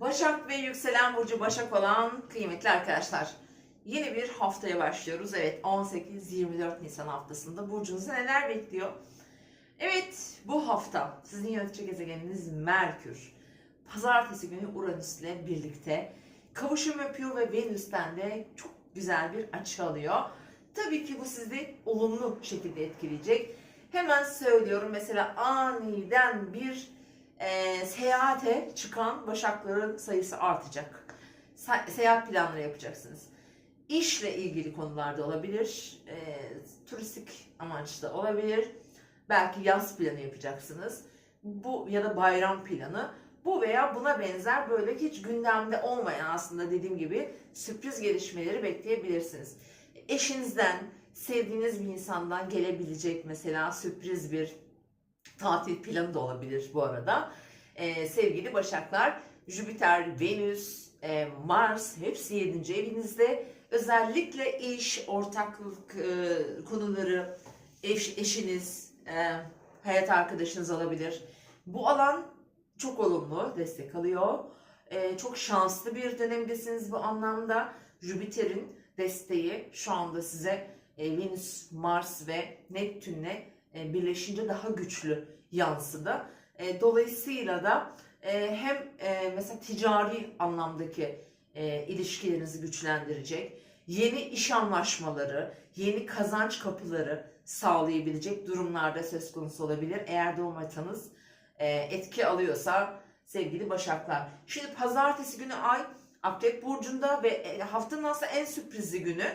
Başak ve yükselen burcu Başak olan kıymetli arkadaşlar. Yeni bir haftaya başlıyoruz. Evet 18-24 Nisan haftasında burcunuzu neler bekliyor? Evet bu hafta sizin yönetici gezegeniniz Merkür. Pazartesi günü Uranüs ile birlikte kavuşum yapıyor ve Venüs'ten de çok güzel bir açı alıyor. Tabii ki bu sizi olumlu şekilde etkileyecek. Hemen söylüyorum mesela aniden bir e, seyahate çıkan başakların sayısı artacak. Se- seyahat planları yapacaksınız. İşle ilgili konularda olabilir, e, turistik amaçlı olabilir. Belki yaz planı yapacaksınız. Bu ya da bayram planı. Bu veya buna benzer böyle hiç gündemde olmayan aslında dediğim gibi sürpriz gelişmeleri bekleyebilirsiniz. Eşinizden, sevdiğiniz bir insandan gelebilecek mesela sürpriz bir tatil planı da olabilir bu arada. Ee, sevgili Başaklar, Jüpiter, Venüs, e, Mars hepsi 7. evinizde. Özellikle iş, ortaklık e, konuları, eş, eşiniz, e, hayat arkadaşınız olabilir. Bu alan çok olumlu, destek alıyor. E, çok şanslı bir dönemdesiniz bu anlamda. Jüpiter'in desteği şu anda size e, Venüs, Mars ve Neptün'le birleşince daha güçlü yansıdı. E, dolayısıyla da e, hem e, mesela ticari anlamdaki e, ilişkilerinizi güçlendirecek, yeni iş anlaşmaları, yeni kazanç kapıları sağlayabilecek durumlarda söz konusu olabilir. Eğer doğum haritanız e, etki alıyorsa sevgili Başaklar. Şimdi pazartesi günü ay Akrep Burcu'nda ve e, haftanın aslında en sürprizli günü.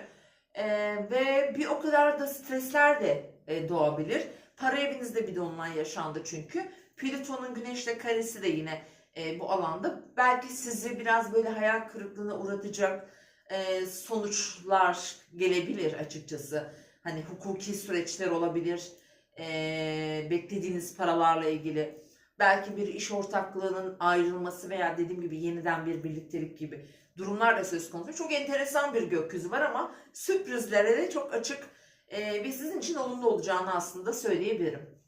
E, ve bir o kadar da stresler de e, doğabilir. Para evinizde bir dolunay yaşandı çünkü. Plüton'un güneşle karesi de yine e, bu alanda. Belki sizi biraz böyle hayal kırıklığına uğratacak e, sonuçlar gelebilir açıkçası. Hani hukuki süreçler olabilir. E, beklediğiniz paralarla ilgili. Belki bir iş ortaklığının ayrılması veya dediğim gibi yeniden bir birliktelik gibi durumlar da söz konusu. Çok enteresan bir gökyüzü var ama sürprizlere de çok açık e, ve sizin için olumlu olacağını aslında söyleyebilirim.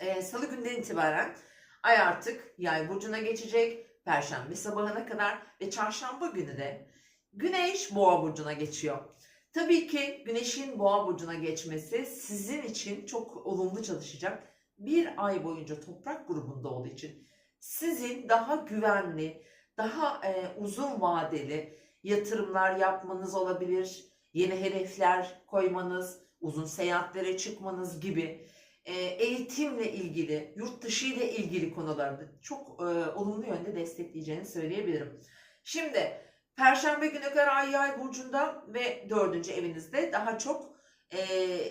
E, Salı günden itibaren ay artık yay burcuna geçecek. Perşembe sabahına kadar ve çarşamba günü de güneş boğa burcuna geçiyor. Tabii ki güneşin boğa burcuna geçmesi sizin için çok olumlu çalışacak. Bir ay boyunca toprak grubunda olduğu için sizin daha güvenli, daha e, uzun vadeli yatırımlar yapmanız olabilir. Yeni hedefler koymanız, uzun seyahatlere çıkmanız gibi e, eğitimle ilgili, yurt dışı ile ilgili konularda çok e, olumlu yönde destekleyeceğini söyleyebilirim. Şimdi Perşembe günü kadar Ay Yay burcunda ve dördüncü evinizde daha çok e,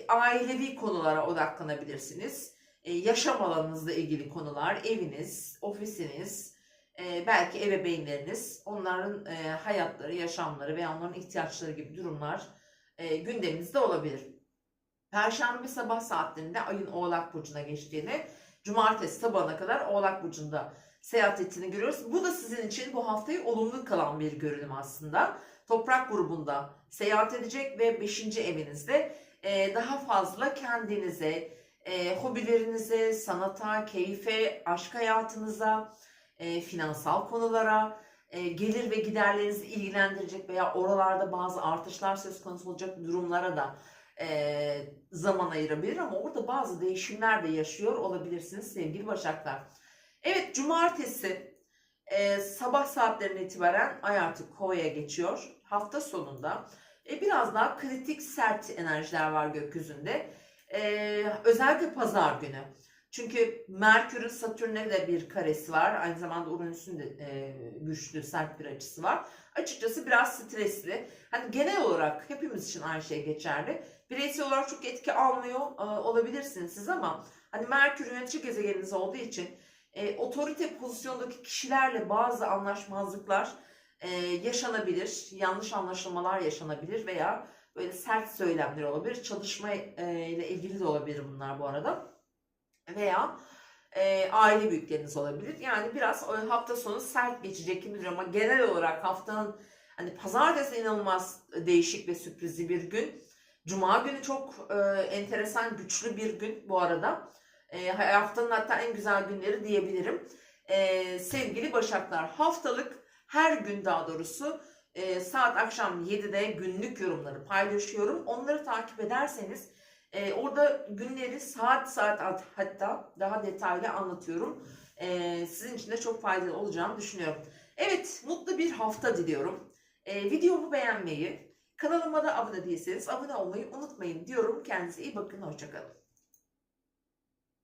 ailevi konulara odaklanabilirsiniz. E, yaşam alanınızla ilgili konular, eviniz, ofisiniz, e, belki ebeveynleriniz, onların e, hayatları, yaşamları veya onların ihtiyaçları gibi durumlar e, gündeminizde olabilir. Perşembe sabah saatlerinde ayın Oğlak Burcu'na geçtiğini, Cumartesi sabahına kadar Oğlak Burcu'nda seyahat ettiğini görüyoruz. Bu da sizin için bu haftayı olumlu kalan bir görünüm aslında. Toprak grubunda seyahat edecek ve 5. evinizde e, daha fazla kendinize, e, hobilerinize, sanata, keyfe, aşk hayatınıza, e, finansal konulara, e, gelir ve giderlerinizi ilgilendirecek veya oralarda bazı artışlar söz konusu olacak durumlara da e, zaman ayırabilir ama orada bazı değişimler de yaşıyor olabilirsiniz sevgili Başaklar. Evet cumartesi e, sabah saatlerine itibaren ay artık kovaya geçiyor. Hafta sonunda e, biraz daha kritik sert enerjiler var gökyüzünde. E, özellikle pazar günü. Çünkü Merkür'ün Satürn'e de bir karesi var. Aynı zamanda Uranüs'ün de e, güçlü, sert bir açısı var. Açıkçası biraz stresli. Hani genel olarak hepimiz için aynı şey geçerli. Bireysel olarak çok etki almıyor e, olabilirsiniz siz ama hani Merkür yönetici gezegeniniz olduğu için e, otorite pozisyondaki kişilerle bazı anlaşmazlıklar e, yaşanabilir. Yanlış anlaşılmalar yaşanabilir veya böyle sert söylemler olabilir. Çalışma e, ile ilgili de olabilir bunlar bu arada veya e, aile büyükleriniz olabilir. Yani biraz o hafta sonu sert geçecek gibi duruyor ama genel olarak haftanın hani pazartesi inanılmaz değişik ve sürprizli bir gün. Cuma günü çok e, enteresan, güçlü bir gün bu arada. E, haftanın hatta en güzel günleri diyebilirim. E, sevgili Başaklar haftalık Her gün daha doğrusu e, saat akşam 7'de günlük yorumları paylaşıyorum. Onları takip ederseniz e, orada günleri saat saat at- hatta daha detaylı anlatıyorum. E, sizin için de çok faydalı olacağını düşünüyorum. Evet, mutlu bir hafta diliyorum. E, videomu beğenmeyi, kanalıma da abone değilseniz abone olmayı unutmayın diyorum. Kendinize iyi bakın, hoşçakalın.